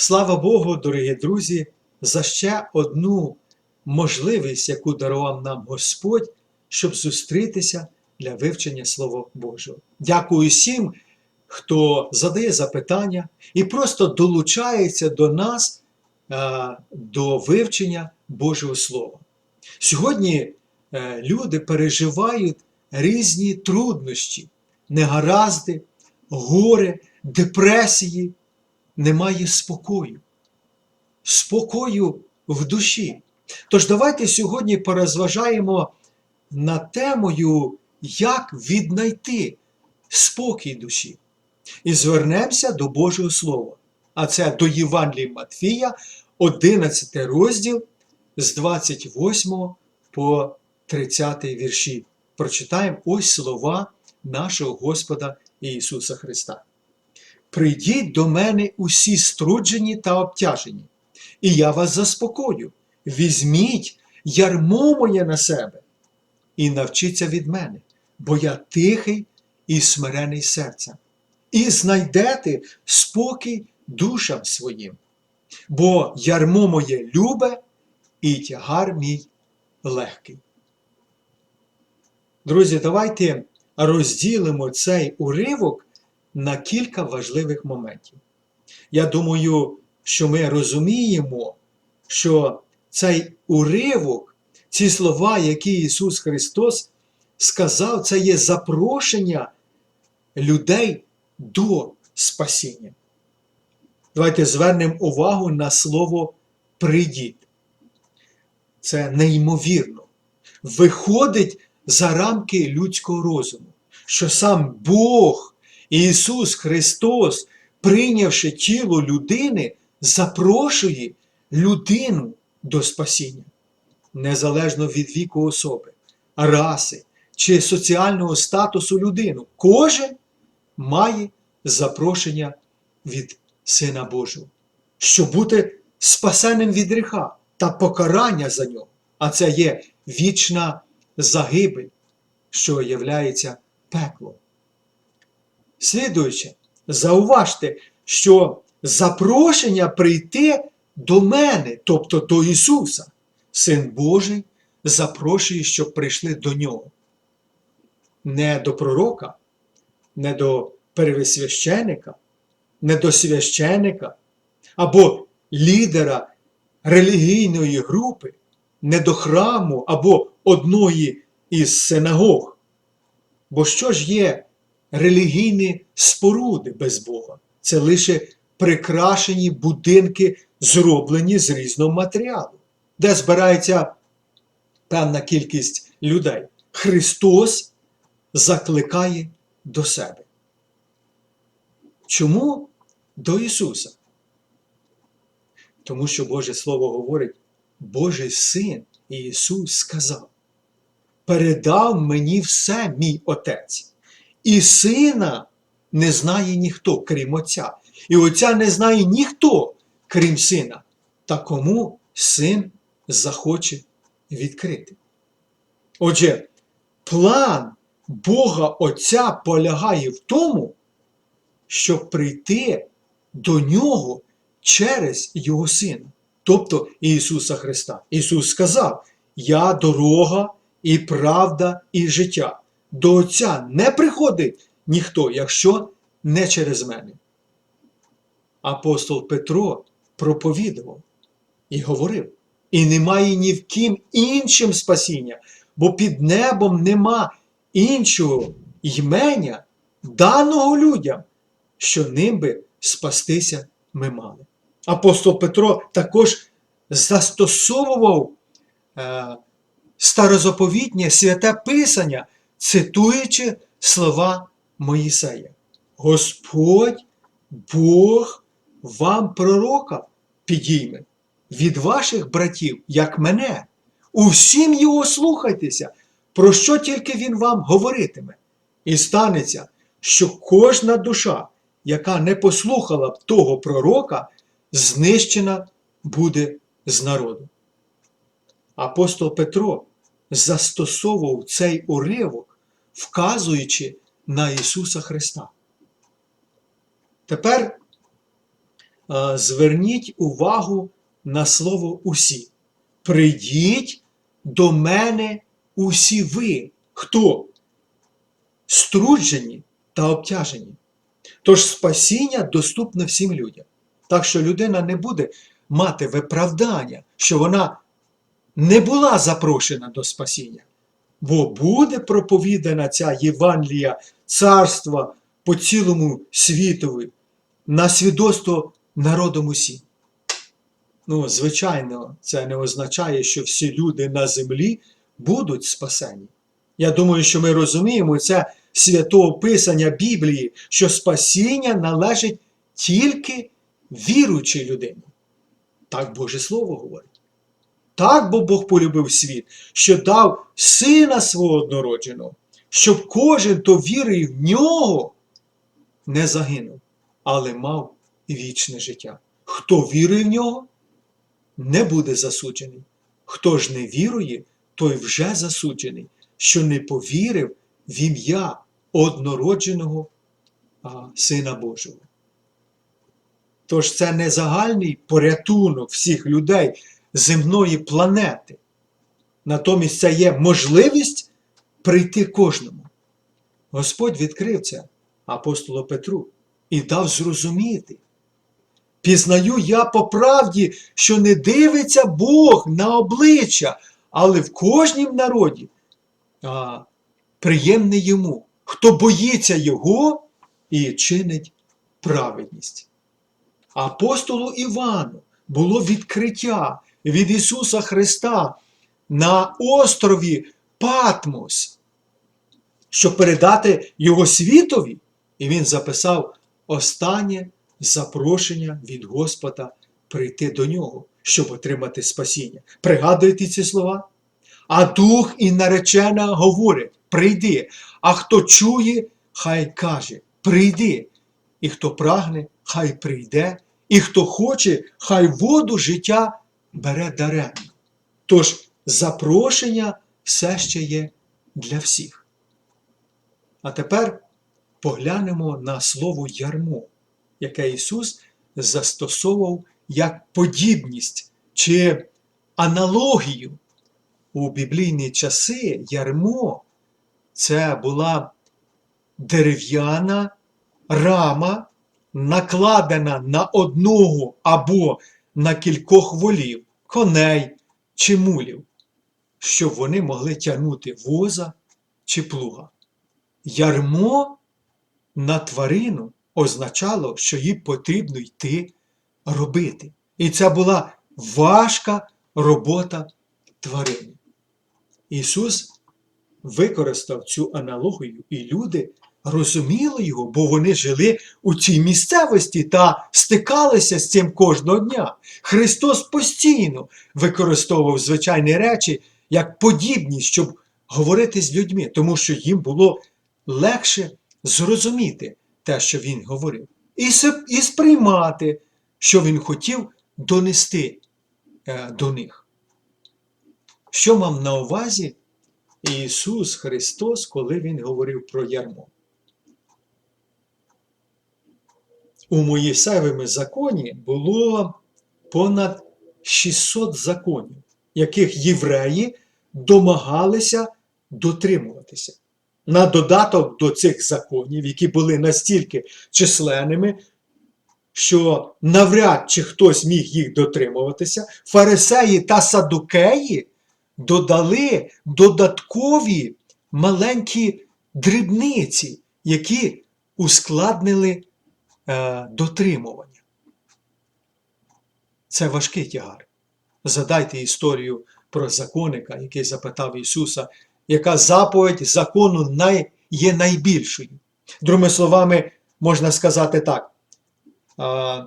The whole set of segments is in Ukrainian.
Слава Богу, дорогі друзі, за ще одну можливість, яку дарував нам Господь, щоб зустрітися для вивчення Слова Божого. Дякую всім, хто задає запитання і просто долучається до нас е, до вивчення Божого Слова. Сьогодні е, люди переживають різні труднощі, негаразди, горе, депресії, немає спокою. Спокою в душі. Тож давайте сьогодні порозважаємо над темою, як віднайти спокій душі. І звернемося до Божого Слова. А це до Євангелії Матфія, 11 розділ з 28 по 30 вірші. Прочитаємо ось слова нашого Господа Ісуса Христа. Прийдіть до мене усі струджені та обтяжені, і я вас заспокою. Візьміть ярмо моє на себе і навчіться від мене, бо я тихий і смирений серцем, і знайдете спокій душам своїм, бо ярмо моє любе і тягар мій легкий. Друзі, давайте розділимо цей уривок на кілька важливих моментів. Я думаю, що ми розуміємо, що цей уривок, ці слова, які Ісус Христос сказав, це є запрошення людей до спасіння. Давайте звернемо увагу на слово прийдіть. Це неймовірно. Виходить за рамки людського розуму, що сам Бог, Ісус Христос, прийнявши тіло людини, запрошує людину до спасіння, незалежно від віку особи, раси чи соціального статусу людини. Кожен має запрошення від Сина Божого, щоб бути спасеним від гріха та покарання за нього. А це є вічна загибель, що являється пеклом. Слідуючи, зауважте, що запрошення прийти до мене, тобто до Ісуса, Син Божий запрошує, щоб прийшли до Нього. Не до пророка, не до первосвященика, не до священика або лідера релігійної групи, не до храму або одної із синагог. Бо що ж є релігійні споруди без Бога? Це лише прикрашені будинки, зроблені з різного матеріалу, де збирається певна кількість людей. Христос закликає до себе. Чому до Ісуса? Тому що Боже Слово говорить, Божий Син Ісус сказав: передав мені все мій Отець, і Сина не знає ніхто, крім Отця, і Отця не знає ніхто, крім Сина, та кому син захоче відкрити. Отже, план Бога Отця полягає в тому, щоб прийти до Нього через Його Сина, тобто Ісуса Христа. Ісус сказав: Я дорога і правда, і життя. До Отця не приходить ніхто, якщо не через мене. Апостол Петро проповідував і говорив: і немає ні в ким іншим спасіння, бо під небом нема іншого ймення, даного людям, що ним би спастися ми мали. Апостол Петро також застосовував е, старозаповітнє святе Писання, цитуючи слова Моїсея. Господь Бог вам пророка підійме від ваших братів, як мене. У всім його слухайтеся, про що тільки він вам говоритиме. І станеться, що кожна душа, яка не послухала б того пророка, знищена буде з народу. Апостол Петро застосовував цей уривок, вказуючи на Ісуса Христа. Тепер е, зверніть увагу на слово усі. Прийдіть до мене усі ви. Хто? Струджені та обтяжені. Тож спасіння доступне всім людям. Так що людина не буде мати виправдання, що вона не була запрошена до спасіння, бо буде проповідана ця Євангелія царства по цілому світові на свідоцтво народом усім. Ну, звичайно, це не означає, що всі люди на землі будуть спасені. Я думаю, що ми розуміємо це святого Писання Біблії, що спасіння належить тільки віруючій людині. Так Боже Слово говорить. Так бо Бог полюбив світ, що дав сина свого однородженого, щоб кожен, хто вірує в нього, не загинув, але мав вічне життя. Хто вірує в нього, не буде засуджений. Хто ж не вірує, той вже засуджений, що не повірив в ім'я однородженого а, Сина Божого. Тож це не загальний порятунок всіх людей земної планети. Натомість це є можливість прийти кожному. Господь відкрив це апостолу Петру і дав зрозуміти. Пізнаю я по правді, що не дивиться Бог на обличчя, але в кожнім народі а, приємний йому, хто боїться Його і чинить праведність. Апостолу Івану було відкриття від Ісуса Христа на острові Патмос, щоб передати Його світові, і він записав останнє запрошення від Господа прийти до нього, щоб отримати спасіння. Пригадуєте ці слова? А дух і наречена говорять: прийди, а хто чує, хай каже, прийди, і хто прагне, хай прийде, і хто хоче, хай воду життя бере даремно. Тож запрошення все ще є для всіх. А тепер поглянемо на слово ярмо, яке Ісус застосовував як подібність чи аналогію. У біблійні часи ярмо це була дерев'яна рама, накладена на одного або на кількох волів, коней чи мулів, щоб вони могли тягнути воза чи плуга. Ярмо на тварину означало, що їй потрібно йти робити. І це була важка робота тварини. Ісус використав цю аналогію, і люди розуміли його, бо вони жили у цій місцевості та стикалися з цим кожного дня. Христос постійно використовував звичайні речі як подібність, щоб говорити з людьми, тому що їм було легше зрозуміти те, що він говорив, і, сприймати, що він хотів донести е, до них. Що мав на увазі Ісус Христос, коли Він говорив про ярмо? У Моїсеєвому законі було понад 600 законів, яких євреї домагалися дотримуватися. На додаток до цих законів, які були настільки численними, що навряд чи хтось міг їх дотримуватися, фарисеї та садукеї додали додаткові маленькі дрібниці, які ускладнили дотримування. Це важкий тягар. Задайте історію про законника, який запитав Ісуса, яка заповідь закону най, є найбільшою. Другими словами, можна сказати так. А,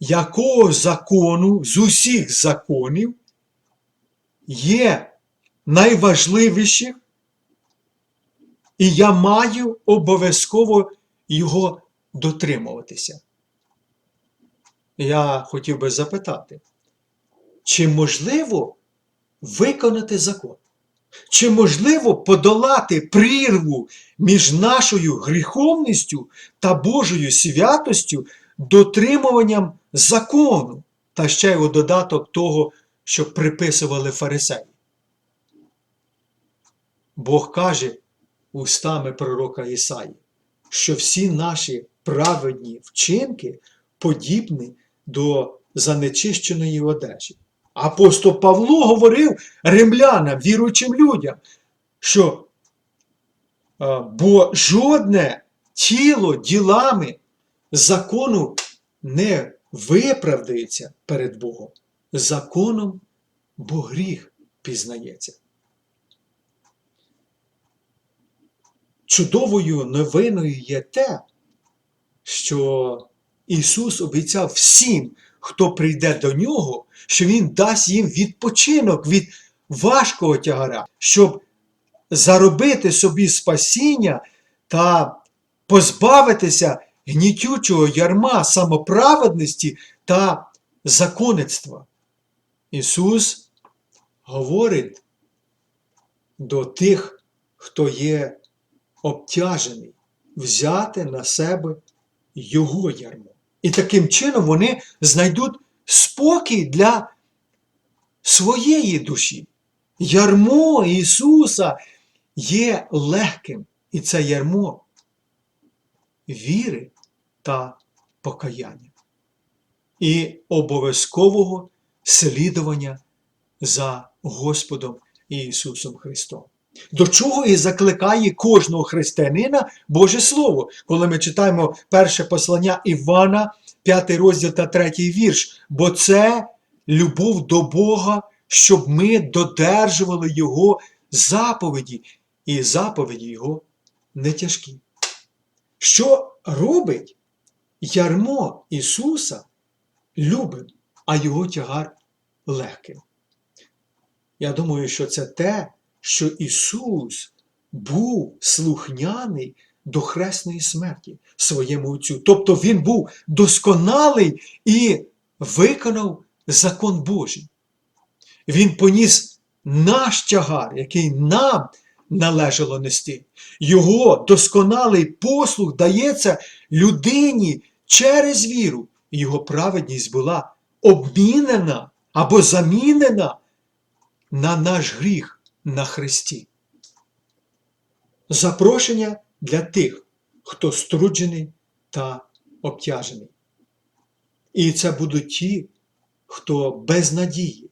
якого закону з усіх законів є найважливіших, і я маю обов'язково його дотримуватися. Я хотів би запитати, чи можливо виконати закон? Чи можливо подолати прірву між нашою гріховністю та Божою святостю дотримуванням закону, та ще й у додаток того, що приписували фарисеї. Бог каже устами пророка Ісаї, що всі наші праведні вчинки подібні до занечищеної одежі. Апостол Павло говорив римлянам, віруючим людям, що е, бо жодне тіло ділами закону не виправдається перед Богом. Законом бо гріх пізнається. Чудовою новиною є те, що Ісус обіцяв всім, хто прийде до нього, що Він дасть їм відпочинок від важкого тягара, щоб заробити собі спасіння та позбавитися гнітючого ярма самоправедності та законництва. Ісус говорить до тих, хто є обтяжений, взяти на себе Його ярмо. І таким чином вони знайдуть спокій для своєї душі. Ярмо Ісуса є легким, і це ярмо віри та покаяння. І обов'язкового слідування за Господом Ісусом Христом. До чого і закликає кожного християнина Боже Слово, коли ми читаємо перше послання Івана, 5 розділ та 3 вірш. Бо це любов до Бога, щоб ми додержували Його заповіді, і заповіді Його не тяжкі. Що робить ярмо Ісуса любим, а Його тягар легким? Я думаю, що це те, що Ісус був слухняний до хресної смерті своєму Отцю. Тобто Він був досконалий і виконав закон Божий. Він поніс наш тягар, який нам належало нести. Його досконалий послуг дається людині через віру. Його праведність була обмінена або замінена на наш гріх на Христі. Запрошення для тих, хто струджений та обтяжений. І це будуть ті, хто без надії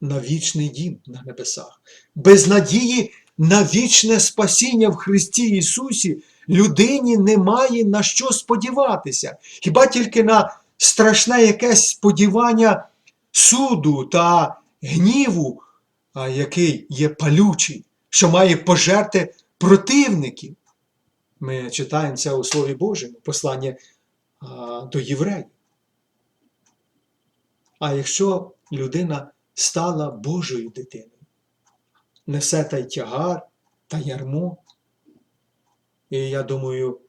на вічний дім на небесах, без надії на вічне спасіння в Христі Ісусі людині немає на що сподіватися, хіба тільки на страшне якесь сподівання суду та гніву, який є палючий, що має пожерти противників. Ми читаємо це у Слові Божому, послання до євреїв. А якщо людина стала Божою дитиною, несе та тягар та ярмо, і я думаю,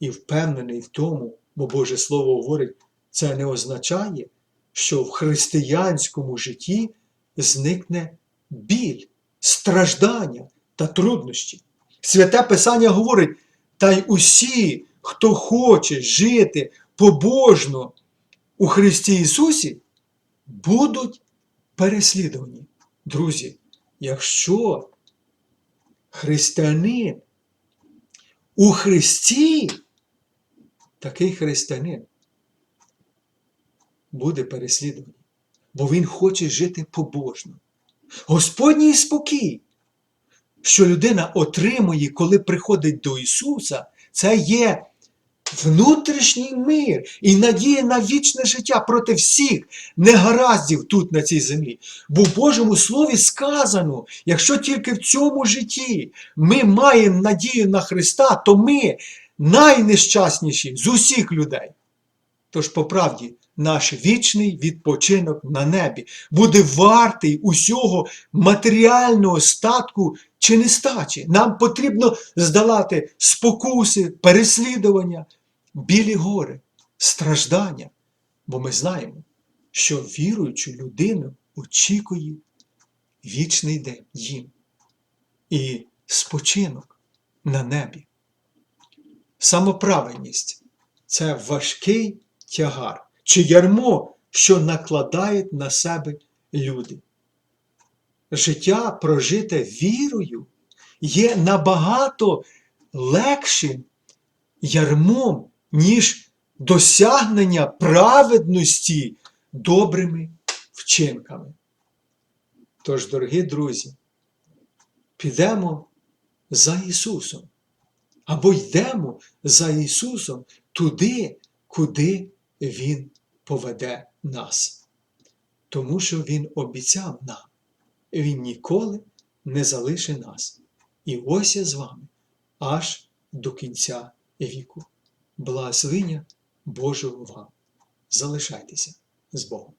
і впевнений в тому, бо Боже Слово говорить, це не означає, що в християнському житті зникне біль, страждання та труднощі. Святе Писання говорить, та й усі, хто хоче жити побожно у Христі Ісусі, будуть переслідувані. Друзі, якщо християнин у Христі, такий християнин буде переслідуваний, бо він хоче жити побожно. Господній спокій, що людина отримує, коли приходить до Ісуса, це є внутрішній мир і надія на вічне життя проти всіх негараздів тут на цій землі. Бо в Божому Слові сказано, якщо тільки в цьому житті ми маємо надію на Христа, то ми найнещасніші з усіх людей. Тож, по правді, наш вічний відпочинок на небі буде вартий усього матеріального статку чи нестачі. Нам потрібно здолати спокуси, переслідування, білі гори, страждання. Бо ми знаємо, що віруючу людину очікує вічний день їм і спочинок на небі. Самоправедність це важкий тягар. Чи ярмо, що накладають на себе люди. Життя, прожите вірою, є набагато легшим ярмом, ніж досягнення праведності добрими вчинками. Тож, дорогі друзі, підемо за Ісусом або йдемо за Ісусом туди, куди Він поведе нас. Тому що Він обіцяв нам, Він ніколи не залишить нас. І ось я з вами аж до кінця віку. Благословення Божого вам. Залишайтеся з Богом.